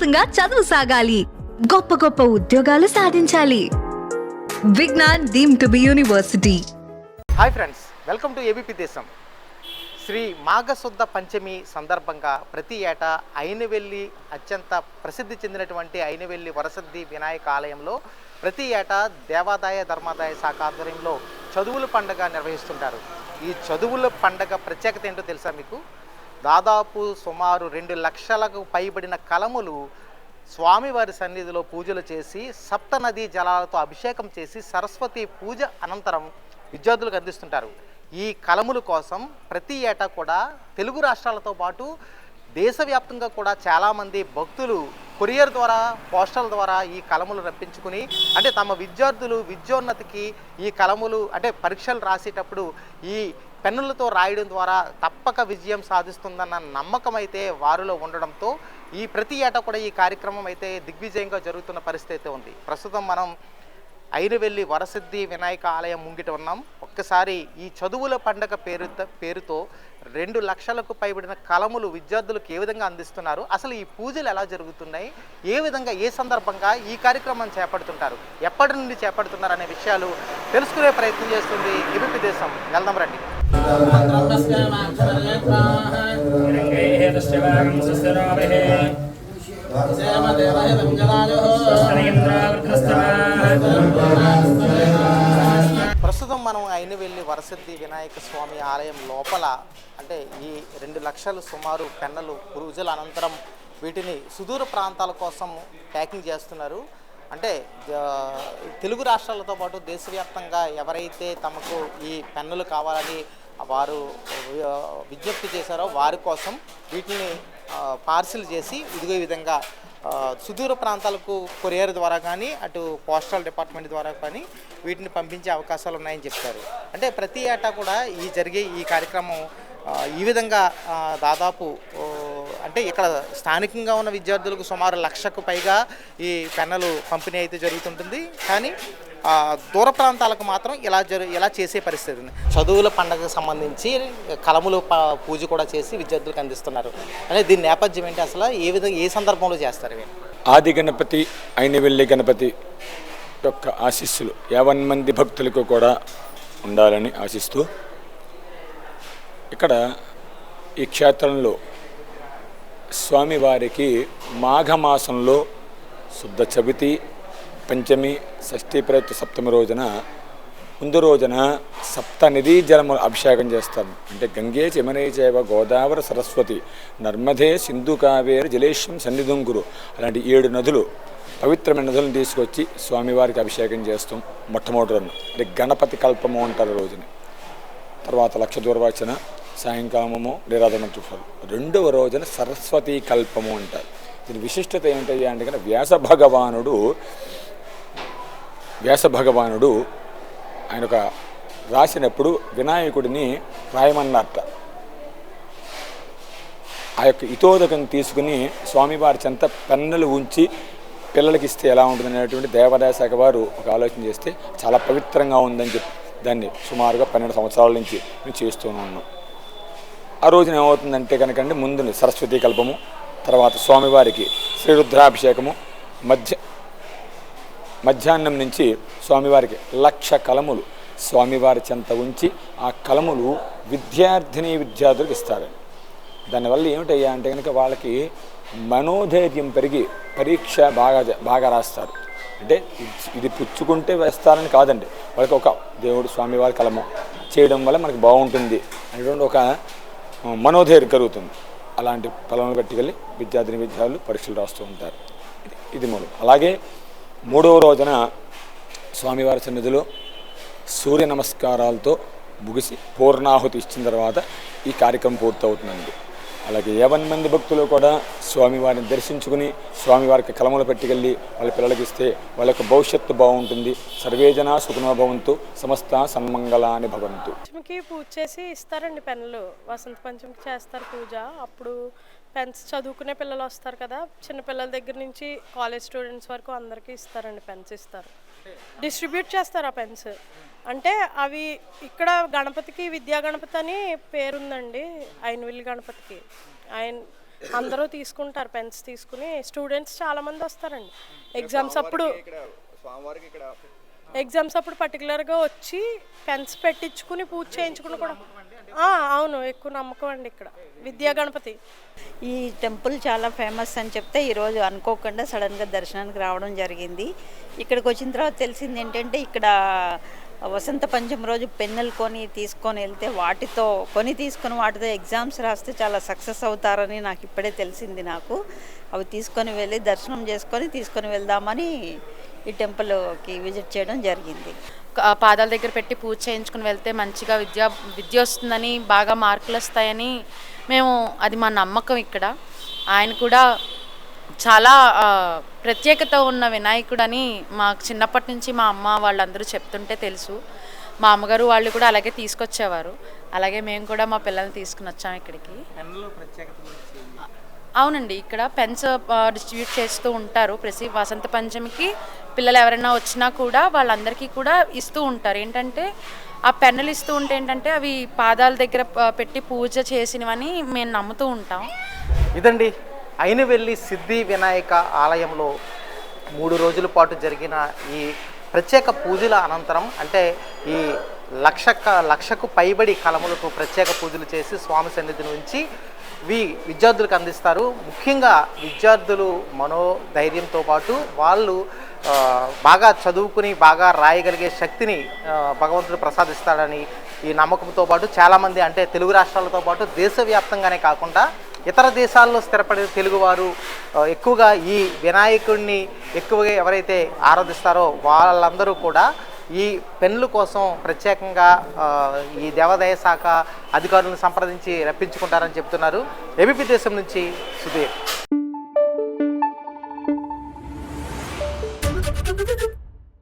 విశ్వాసంగా చదువు సాగాలి. గొప్ప గొప్ప ఉద్యోగాలు సాధించాలి. Vignan deemed to be university. Hi friends welcome to ABP Desam. Shri మాఘశుద్ధ పంచమి సందర్భంగా ప్రతి ఏటా అయినవెల్లి అత్యంత ప్రసిద్ధి చెందినటువంటి అయినవెల్లి వరసిద్ధి వినాయక ఆలయంలో ప్రతి ఏటా దేవాదాయ ధర్మాదాయ శాఖ ఆధ్వర్యంలో చదువుల పండగ నిర్వహిస్తుంటారు. ఈ చదువుల పండగ ప్రత్యేకత ఏంటో తెలుసా మీకు? దాదాపు సుమారు రెండు లక్షలకు పైబడిన కలములు స్వామివారి సన్నిధిలో పూజలు చేసి సప్తనదీ జలాలతో అభిషేకం చేసి సరస్వతి పూజ అనంతరం విద్యార్థులకు అందిస్తుంటారు. ఈ కలముల కోసం ప్రతి ఏటా కూడా తెలుగు రాష్ట్రాలతో పాటు దేశవ్యాప్తంగా కూడా చాలామంది భక్తులు కొరియర్ ద్వారా పోస్టల్ ద్వారా ఈ కలములు రప్పించుకుని అంటే తమ విద్యార్థులు విద్యోన్నతికి ఈ కలములు అంటే పరీక్షలు రాసేటప్పుడు ఈ పెన్నులతో రాయడం ద్వారా తప్పక విజయం సాధిస్తుందన్న నమ్మకం అయితే వారిలో ఉండడంతో ఈ ప్రతి ఏటా కూడా ఈ కార్యక్రమం అయితే దిగ్విజయంగా జరుగుతున్న పరిస్థితి అయితే ఉంది. ప్రస్తుతం మనం ఐరువెల్లి వరసిద్ధి వినాయక ఆలయం ముంగిట ఉన్నాం. ఒక్కసారి ఈ చదువుల పండగ పేరు పేరుతో రెండు లక్షలకు పైబడిన కలములు విద్యార్థులకు ఏ విధంగా అందిస్తున్నారు? అసలు ఈ పూజలు ఎలా జరుగుతున్నాయి? ఏ విధంగా ఏ సందర్భంగా ఈ కార్యక్రమం చేపడుతుంటారు? ఎప్పటి నుండి చేపడుతున్నారు అనే విషయాలు తెలుసుకునే ప్రయత్నం చేస్తుంది ఏబీపీ దేశం. వెళ్దాం రండి. ప్రస్తుతం మనం అయినవెల్లి వరసిద్ధి వినాయక స్వామి ఆలయం లోపల అంటే ఈ రెండు లక్షలు సుమారు పెన్నలు పూజల అనంతరం వీటిని సుదూర ప్రాంతాల కోసం ప్యాకింగ్ చేస్తున్నారు. అంటే తెలుగు రాష్ట్రాలతో పాటు దేశవ్యాప్తంగా ఎవరైతే తమకు ఈ పెన్నులు కావాలని వారు విజ్ఞప్తి చేశారో వారి కోసం వీటిని పార్సిల్ చేసి ఇదిగో విధంగా సుదూర ప్రాంతాలకు కొరియర్ ద్వారా కానీ అటు పోస్టల్ డిపార్ట్మెంట్ ద్వారా కానీ వీటిని పంపించే అవకాశాలు ఉన్నాయని చెప్తారు. అంటే ప్రతి ఏటా కూడా ఈ జరిగే ఈ కార్యక్రమం ఈ విధంగా దాదాపు అంటే ఇక్కడ స్థానికంగా ఉన్న విద్యార్థులకు సుమారు లక్షకు పైగా ఈ పెన్నులు పంపిణీ అయితే జరుగుతుంటుంది. కానీ దూర ప్రాంతాలకు మాత్రం ఇలా జరు ఇలా చేసే పరిస్థితి ఉంది. చదువుల పండగకు సంబంధించి కలములు పూజ కూడా చేసి విద్యార్థులకు అందిస్తున్నారు. అంటే దీని నేపథ్యం ఏంటి అసలు? ఏ విధంగా ఏ సందర్భంలో చేస్తారు ఇవి ఆది గణపతి అయినవెల్లి గణపతి యొక్క ఆశీస్సులు. యావన్ మంది భక్తులకు కూడా ఉండాలని ఆశిస్తూ ఇక్కడ ఈ క్షేత్రంలో స్వామివారికి మాఘమాసంలో శుద్ధ చవితి పంచమి షష్ఠీ ప్రయుక్త సప్తమి రోజున ముందు రోజున సప్త నదీ జలము అభిషేకం చేస్తారు. అంటే గంగే చమనే చేవ గోదావరి సరస్వతి నర్మదే సింధు కావేరి జలేశ్వం సన్నిధుంగురు అలాంటి ఏడు నదులు పవిత్రమైన నదులను తీసుకొచ్చి స్వామివారికి అభిషేకం చేస్తాం మొట్టమొదటి రోజున అంటే గణపతి కల్పము అంటారు రోజుని. తర్వాత లక్ష దూర్వాచన సాయంకాలము నిరాధన చూపారు రెండవ రోజున సరస్వతీ కల్పము అంటారు. దీని విశిష్టత ఏమిటయ్యా అంటే వ్యాస భగవానుడు వ్యాస భగవానుడు ఆయన ఒక రాసినప్పుడు వినాయకుడిని రాయమన్నట్ట ఆ యొక్క ఇతోదకం తీసుకుని స్వామివారి చెంత పెన్నులు ఉంచి పిల్లలకి ఇస్తే ఎలా ఉంటుంది అనేటువంటి దేవాదాయ శాఖ వారు ఒక ఆలోచన చేస్తే చాలా పవిత్రంగా ఉందని చెప్పి దాన్ని సుమారుగా పన్నెండు సంవత్సరాల నుంచి మేము చేస్తూనే ఉన్నాం ఆ రోజున ఏమవుతుందంటే కనుకండి ముందు సరస్వతీ కల్పము తర్వాత స్వామివారికి శ్రీరుద్రాభిషేకము మధ్య మధ్యాహ్నం నుంచి స్వామివారికి లక్ష కలములు. స్వామివారి చెంత ఉంచి ఆ కలములు విద్యార్థిని విద్యార్థులకు ఇస్తారు. దానివల్ల ఏమిటయ్యా అంటే కనుక వాళ్ళకి మనోధైర్యం పెరిగి పరీక్ష బాగా బాగా రాస్తారు. అంటే ఇది- పుచ్చుకుంటే వేస్తారని కాదండి. వాళ్ళకి ఒక దేవుడు స్వామివారి కలము చేయడం వల్ల మనకి బాగుంటుంది అనేటువంటి ఒక మనోధైర్యం కలుగుతుంది. అలాంటి ఫలములు పట్టుకెళ్ళి విద్యార్థిని విద్యార్థులు పరీక్షలు రాస్తూ ఉంటారు. ఇది- మూలం. అలాగే మూడవ రోజున స్వామివారి సన్నిధిలో సూర్య నమస్కారాలతో ముగిసి పూర్ణాహుతి ఇచ్చిన తర్వాత ఈ కార్యక్రమం పూర్తవుతుందండి. అలాగే యావన్ మంది భక్తులు కూడా స్వామివారిని దర్శించుకుని స్వామివారికి కలములు పెట్టుకెళ్ళి వాళ్ళ పిల్లలకి ఇస్తే వాళ్ళ యొక్క భవిష్యత్తు బాగుంటుంది. సర్వేజన సుఖనో భవంతు సమస్త సన్మంగళాన్ని భవంతు. పంచమికి పూజ చేసి ఇస్తారండి పెన్నులు. వసంత పంచమికి చేస్తారు పూజ. అప్పుడు పెన్స్ చదువుకునే పిల్లలు వస్తారు కదా చిన్న పిల్లల దగ్గర నుంచి కాలేజ్ స్టూడెంట్స్ వరకు అందరికీ ఇస్తారండి పెన్స్ ఇస్తారు. డిస్ట్రిబ్యూట్ చేస్తారు ఆ పెన్స్. అంటే అవి ఇక్కడ గణపతికి విద్యా గణపతి అని పేరుందండి ఐనవిల్లి గణపతికి. ఆయన అందరూ తీసుకుంటారు పెన్స్ తీసుకుని. స్టూడెంట్స్ చాలా మంది వస్తారండి ఎగ్జామ్స్ అప్పుడు ఎగ్జామ్స్ అప్పుడు పర్టికులర్గా వచ్చి పెన్స్ పెట్టించుకుని పూజ చేయించుకుని కూడా అవును ఎక్కువ నమ్మకం అండి ఇక్కడ. విద్యా గణపతి. ఈ టెంపుల్ చాలా ఫేమస్ అని చెప్తే ఈరోజు అనుకోకుండా సడన్గా దర్శనానికి రావడం జరిగింది. ఇక్కడికి వచ్చిన తర్వాత తెలిసింది ఏంటంటే ఇక్కడ వసంత పంచమి రోజు పెన్నులు కొని తీసుకొని వెళ్తే వాటితో కొని తీసుకొని వాటితో ఎగ్జామ్స్ రాస్తే చాలా సక్సెస్ అవుతారని నాకు ఇప్పుడే తెలిసింది నాకు. అవి తీసుకొని వెళ్ళి దర్శనం చేసుకొని తీసుకొని వెళ్దామని ఈ టెంపుల్కి విజిట్ చేయడం జరిగింది. పాదాల దగ్గర పెట్టి పూజ చేయించుకుని వెళ్తే మంచిగా విద్య విద్య వస్తుందని బాగా మార్కులు వస్తాయని మేము అది మా నమ్మకం ఇక్కడ. ఆయన కూడా చాలా ప్రత్యేకత ఉన్న వినాయకుడని మాకు చిన్నప్పటి నుంచి మా అమ్మ వాళ్ళందరూ చెప్తుంటే తెలుసు. మా అమ్మగారు వాళ్ళు కూడా అలాగే తీసుకొచ్చేవారు. అలాగే మేము కూడా మా పిల్లల్ని తీసుకుని వచ్చాం ఇక్కడికి. ప్రత్యేకత అవునండి ఇక్కడ పెన్స్ డిస్ట్రిబ్యూట్ చేస్తూ ఉంటారు ప్రతి వసంత పంచమికి. పిల్లలు ఎవరైనా వచ్చినా కూడా వాళ్ళందరికీ కూడా ఇస్తూ ఉంటారు. ఏంటంటే ఆ పెన్నులు ఇస్తూ ఉంటే ఏంటంటే అవి పాదాల దగ్గర పెట్టి పూజ చేసినవని మేము నమ్ముతూ ఉంటాం. ఇదండి అయినవెల్లి సిద్ధి వినాయక ఆలయంలో మూడు రోజుల పాటు జరిగిన ఈ ప్రత్యేక పూజల అనంతరం అంటే ఈ లక్ష లక్షకు పైబడి కలములకు ప్రత్యేక పూజలు చేసి స్వామి సన్నిధిని నుంచి వి విద్యార్థులకు అందిస్తారు. ముఖ్యంగా విద్యార్థులు మనోధైర్యంతో పాటు వాళ్ళు బాగా చదువుకుని బాగా రాయగలిగే శక్తిని భగవంతుడు ప్రసాదిస్తాడని ఈ నమ్మకంతో పాటు చాలామంది అంటే తెలుగు రాష్ట్రాలతో పాటు దేశవ్యాప్తంగానే కాకుండా ఇతర దేశాల్లో స్థిరపడే తెలుగువారు ఎక్కువగా ఈ వినాయకుడిని ఎక్కువగా ఎవరైతే ఆరాధిస్తారో వాళ్ళందరూ కూడా ఈ పెన్నుల కోసం ప్రత్యేకంగా ఈ దేవాదాయ శాఖ అధికారులను సంప్రదించి రప్పించుకుంటారని చెప్తున్నారు ఏబీపీ దేశం నుంచి సుధీర్.